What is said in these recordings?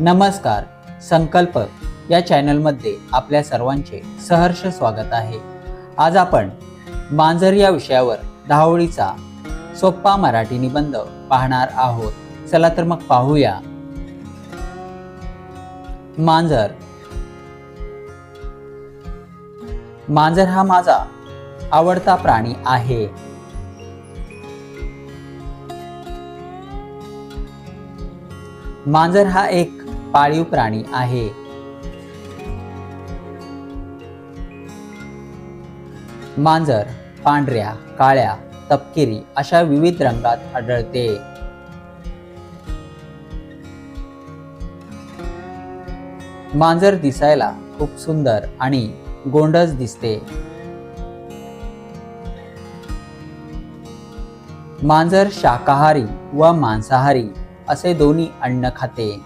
नमस्कार संकल्प या चॅनलमध्ये आपल्या सर्वांचे सहर्ष स्वागत आहे. आज आपण मांजर या विषयावर दहावळीचा सोप्पा मराठी निबंध पाहणार आहोत. चला तर मग पाहूया. मांजर. मांजर हा माझा आवडता प्राणी आहे. मांजर हा एक पाळीव प्राणी आहे. मांजर पांढऱ्या काळ्या तपकिरी अशा विविध रंगात आढळते. मांजर दिसायला खूप सुंदर आणि गोंडस दिसते. मांजर शाकाहारी व मांसाहारी असे दोन्ही अन्न खाते.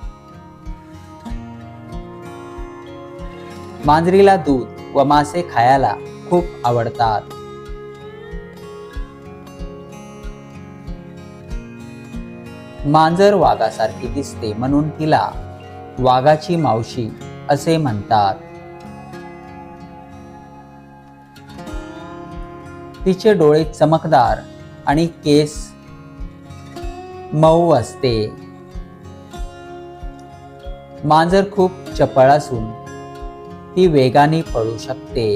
मांजरीला दूध व मासे खायला खूप आवडतात. मांजर वाघासारखी दिसते म्हणून तिला वाघाची मावशी असे म्हणतात. तिचे डोळे चमकदार आणि केस मऊ असते. मांजर खूप चपळ असून ती वेगाने पळू शकते.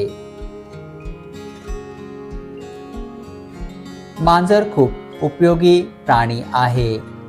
मांजर खूप उपयोगी प्राणी आहे.